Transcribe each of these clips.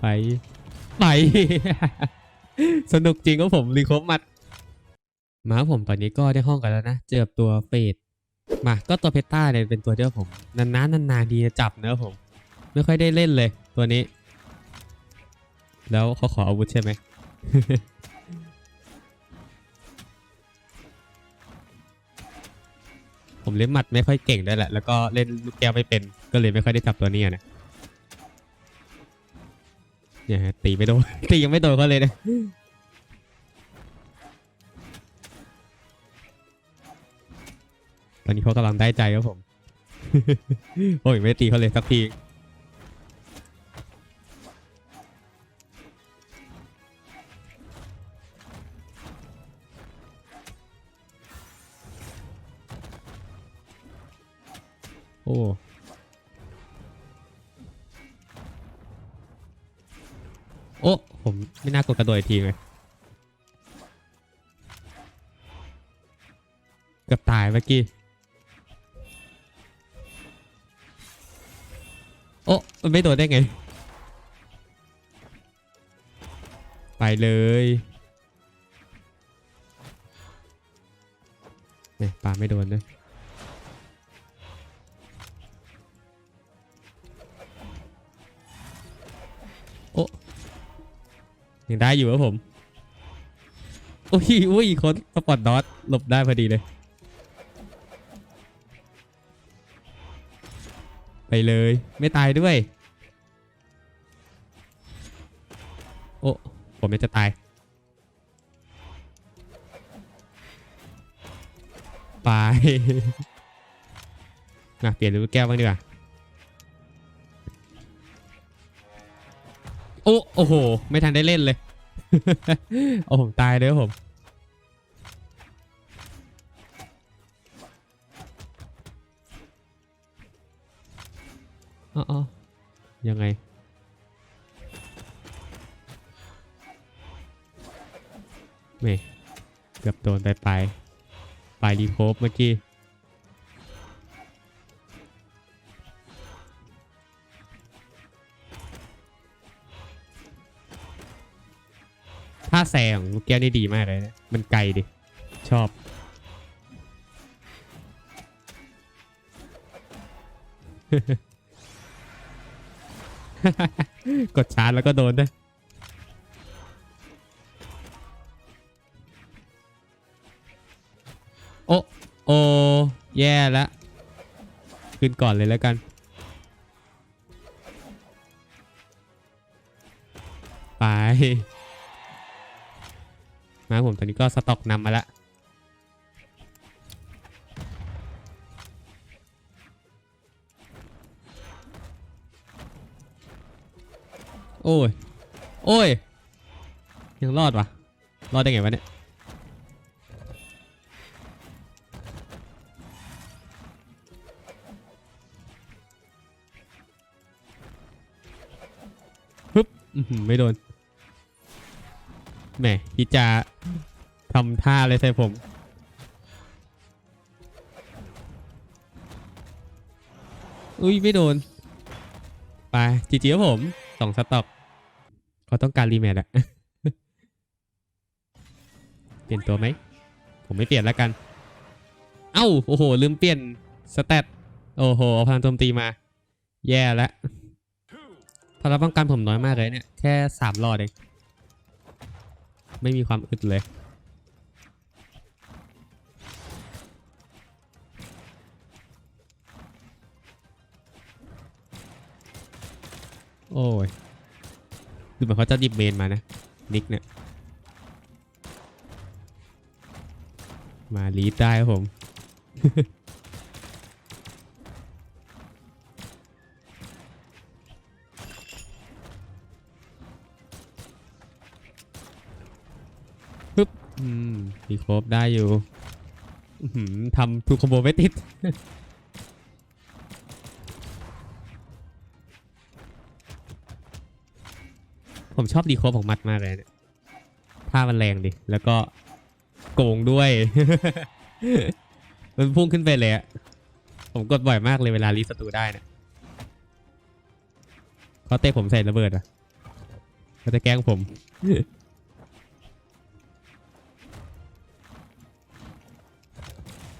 ไป ไป สนุกจริงครับผมรีคฟมัด มาผมตอนนี้ก็ได้ห้องกันแล้วนะ เจอตัวเฟดมา ก็ตัวเพชรต้าเนี่ยเป็นตัวที่ว่าผม นานๆนานๆดีจะจับนะผม ไม่ค่อยได้เล่นเลยตัวนี้ แล้วเขาขออาวุธใช่ไหมผมเล่นหมัดไม่ค่อยเก่งด้วยแหละ แล้วก็เล่นลูกแก้วไม่เป็น ก็เลยไม่ค่อยได้จับตัวนี้นะ เนี่ยฮะตีไม่โดน ตียังไม่โดนเขาเลยนะตอนนี้เขากำลังได้ใจครับผม โอ้ยไม่ตีเขาเลยสักทีโอ้ ผมไม่น่ากดกระโดดอีกทีเลยเกือบตายเมื่อกี้ โอ้มันไม่โดนได้ไง ไปเลยเนี่ยปาไม่โดนนะโยังได้อยู่ครับผมโอ้ยอุ้ยคนสปอตดอทหลบได้พอดีเลย ไปเลยไม่ตายด้วย โอ้ผมจะตายไปมาเปลี่ยนลูกแก้วบ้างดีกว่า อ้โอ้โห ไม่ทันได้เล่นเลย โอ้ผมตายเลยผม อ๋อยังไง ไม่ เกือบโดนไปไป ไปรีโคฟเมื่อกี้ ถ้าแซงลูกแก้วนี่ดีมากเลยนะมันไกลดิ ชอบ กดชาร์จแล้วก็โดนด้วยโอ้โอแย่แล้วขึ้นก่อนเลยแล้วกันไป มาผมตอนนี้ก็สต็อกนำมาล้วโอ้ย โอ้ย ยังรอดวะรอดได้ไงวะเนี่ยฮึบไม่โดนแหมพี่จะำท่าอะไรใส่ผม อุ้ยไม่โดน ไปจีจีครับผมสองสต็อกเขาต้องการรีแมทอะเปลี่ยนตัวไหม ผมไม่เปลี่ยนแล้วกัน เอ้า โอ้โห ลืมเปลี่ยนสเตตโอ้โหเอาพลังโจมตีมา แย่แล้วพลังป้องกันผมน้อยมากเลยเนี่ย แค่สามหลอดเอง ไม่มีความอึดเลย อ้ยดูเหมือนเขาจะหยิบเมนมานะ นิกเนี่ย มาลีดได้ครับผม ปึ๊บ อืมมีครบได้อยู่หือทำทุกคอมโบไม่ติด ผมชอบดีโคฟของมัดมากเลยเนี่ยท่ามันแรงดิ แล้วก็โกงด้วย มันพุ่งขึ้นไปเลยอะผมกดบ่อยมากเลยเวลารีสตูได้เนี่ยเขาเตะผมใส่ระเบิดอะเขาจะแกล้งผม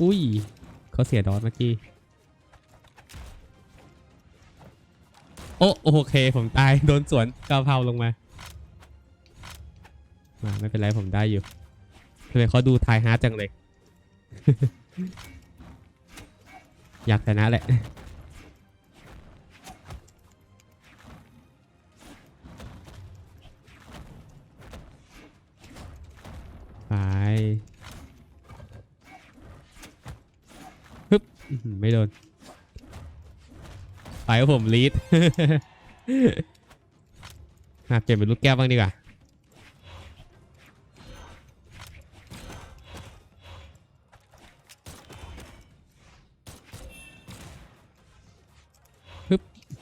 อุ้ยเขาเสียดอสเมื่อกี้ โอ้โอเค ผมตาย โดนสวนกาวเพราลงมา มาไม่เป็นไรผมได้อยู่ทำไมเขาดูทายฮาร์ดจังเลย อยากชนะแหละไปฮึบไม่โดน ไปผมลีดมาเปลี่ยนเป็นลูกแก้วบ้างดีกว่า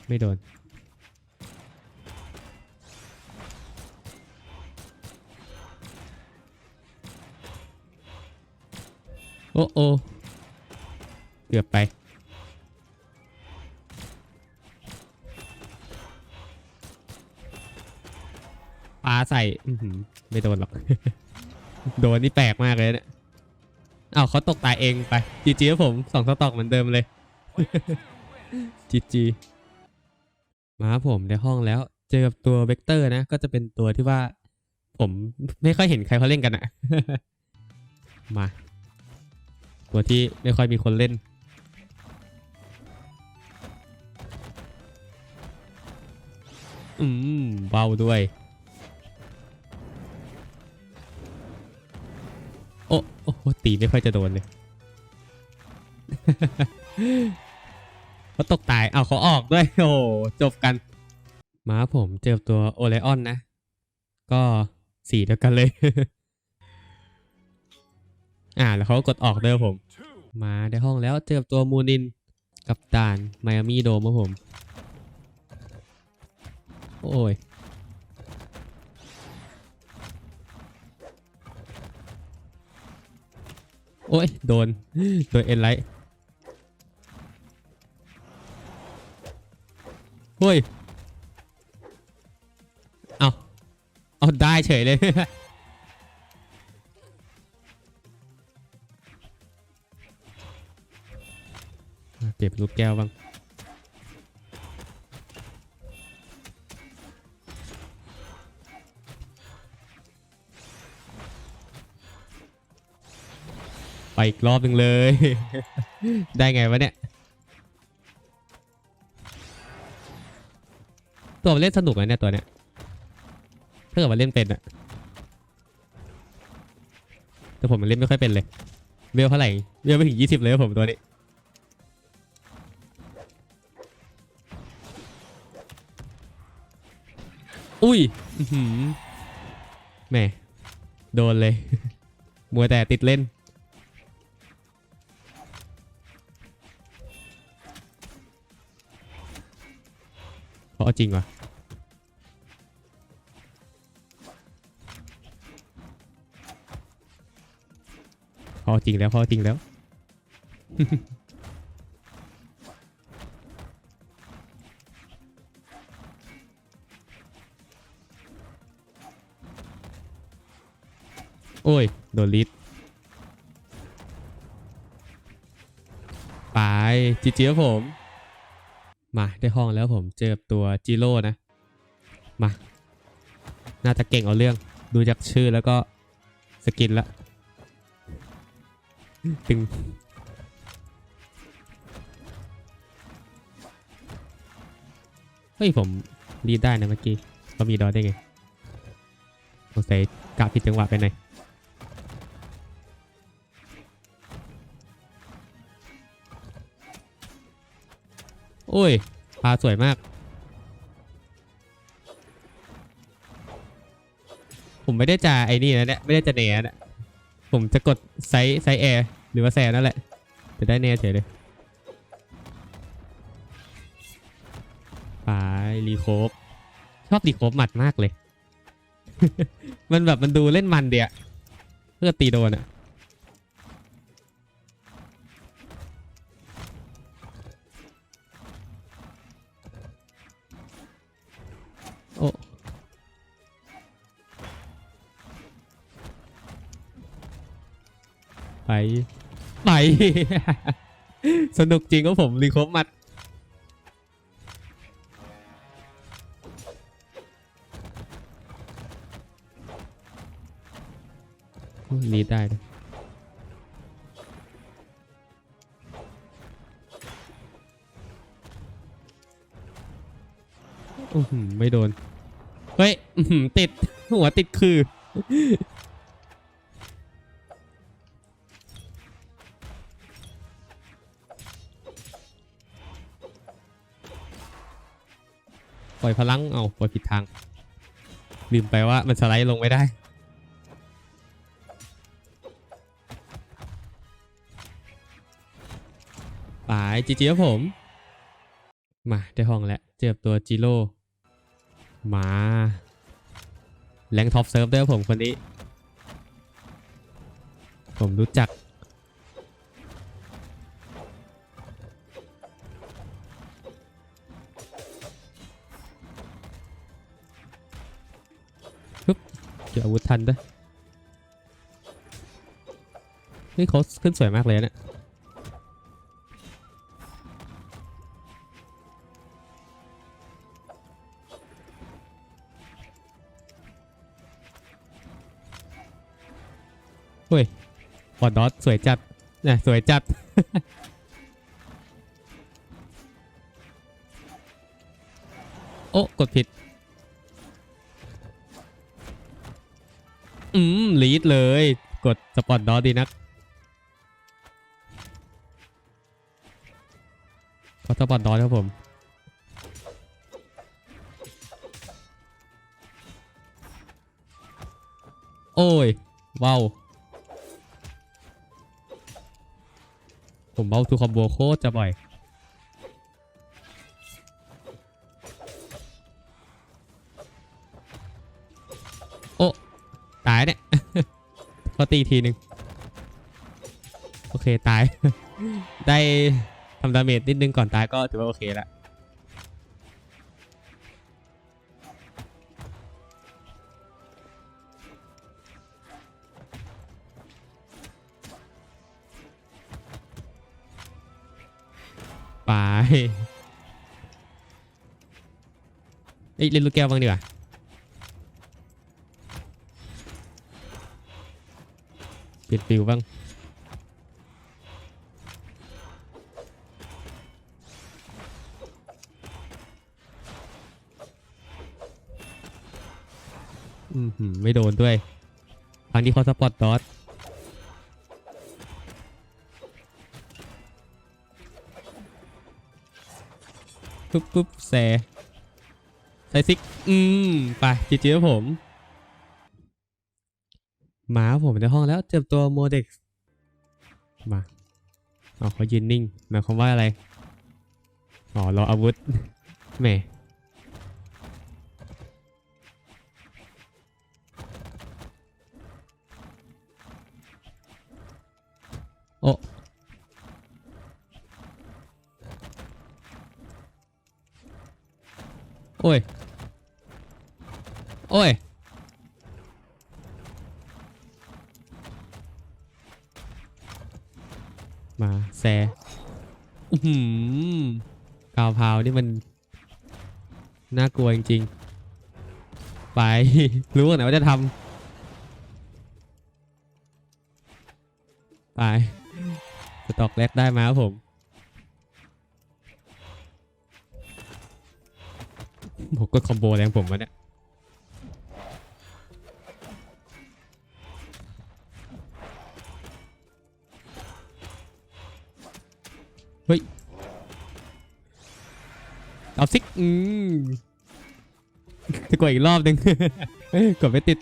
ไม่โดน โอ้โอเกือบไป ปลาใส่ไม่โดนหรอก โดนนี่แปลกมากเลยเนี่ยอ้าวเขาตกตายเองไปจีจีครับผมสองสต็อกเหมือนเดิมเลยจีจี มาผมในห้องแล้ว เจอกับตัวเวกเตอร์นะ ก็จะเป็นตัวที่ว่า ผมไม่ค่อยเห็นใครเขาเล่นกันอะมา ตัวที่ไม่ค่อยมีคนเล่น อืมเบาด้วย โอ้โอ้ตีไม่ค่อยจะโดนเลย เขาตกตาย เอาเขาออกด้วย โอ้โห จบกัน มาผมเจอตัวโอเลออนนะ ก็สีเดียวกันเลย อ่า แล้วเขาก็กดออกเด้อผม มาในห้องแล้วเจอกับตัวมูนิน กับด่านไมอามี่โดมครับผม โอ้ยโอ้ย โดนโดนเอ็นไลท์ เฮ้ย เอาเอาได้เฉยเลย เก็บลูกแก้วบ้าง ไปอีกรอบหนึ่งเลย ได้ไงวะเนี่ย ตัวมันเล่นสนุกนะเนี่ยตัวเนี้ยถ้าเกิดมันเล่นเป็นอะแต่ผมมันเล่นไม่ค่อยเป็นเลยเวลเท่าไหร่เวลไม่ถึงยี่สิบเลยผมตัวนี้อุ้ยแหมโดนเลย มัวแต่ติดเล่น เพราะเอาจริงวะพอจริงแล้วพอจริงแล้ว โอ้ย โดนลิดไปจีจีครับผม มาได้ห้องแล้วผมเจอกับตัวจิโร่นะ มา น่าจะเก่งเอาเรื่อง ดูจากชื่อแล้วก็สกินละตึงเฮ้ยผมรีดได้นะเมื่อกี้เขามีดอได้ไงสงสัยกะผิดจังหวะไปหน่อย โอ้ยปลาสวยมาก ผมไม่ได้จะไอ้นี่นะเนี่ยไม่ได้จะเนียนะผมจะกดไซส์ไซส์แอร์หรือว่าแซนนั่นแหละ จะได้เนียเฉยเลยไปรีโคฟชอบรีโคฟหมัดมากเลย มันแบบมันดูเล่นมันเดียเพื่อตีโดนอะ สนุกจริงครับผมรีโคฟมัด รีดได้ด้วยอื้อหือไม่โดน เฮ้ยอื้อหือติด หัวติดคือ ปล่อยพลัง เอาปล่อยผิดทาง ลืมไปว่ามันสไลด์ลงไม่ได้ ไปจีจีครับผม มาได้ห้องแล้ว เจอตัวจิโร่มา แรงท็อปเซิร์ฟด้วยครับผมคนนี้ ผมรู้จัก เก็บอาวุธทันด้วยนี่เขาขึ้นสวยมากเลยนะเนี่ยเฮ้ยบอดดอสสวยจัดนี่ยสวยจัดโอ้ กดผิด อืมลีดเลย กดสปอตดอดีนักขอสปอตดอครับผมโอ้ยว้าวผมเบ้าทูคอมโบโคตรจะบ่อย เขาตีทีหนึ่งโอเคตาย ได้ทำดาเมจนิดนึงก่อนตายก็ถือว่าโอเคละไปเอ้ยเล่นลูกแก้วบ้างดีกว่า ปลี่ยนฟิลบ้างอืมไม่โดนด้วยครั้งนี้เขาสปอตดอทปุ๊บปุ๊บแซใส่ซิก อืม ไปจีจีครับผม มาครับผมในห้องแล้วเจอตัวโมเด็กมาเอาเขายืนนิ่งหมายความว่าอะไรอ๋อรออาวุธแหมโอ้โอ้ย โอ้ย หือกาวพาวนี่มัน น่ากลัวจริงๆ ไป รู้กันไหนว่าจะทำ ไปสต็อกแรกได้มาครับผม ผมก็คอมโบแรงผมวะเนี่ย กดอีกรอบหนึ่ง กดไม่ติด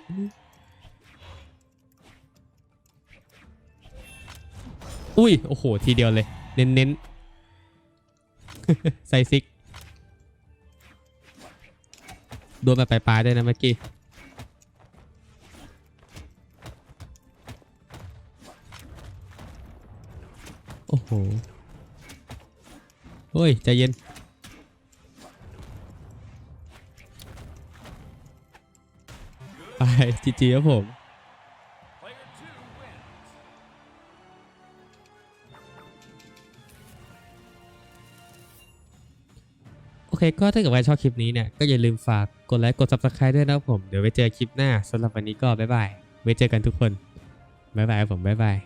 อุ้ย โอ้โห ทีเดียวเลย เน้นเน้นใส่ซิก โดนมาปลายๆด้วยนะเมื่อกี้ โอ้โห เฮ้ย ใจเย็น จีจีครับผมโอเคก็ถ้าเกิดว่าชอบคลิปนี้เนี่ย ก็อย่าลืมฝากกดไลค์กด subscribe ด้วยนะครับผม เดี๋ยวไปเจอคลิปหน้าสำหรับวันนี้ก็บ๊ายบาย ไว้เจอกันทุกคน บ๊ายบายครับผม บ๊ายบาย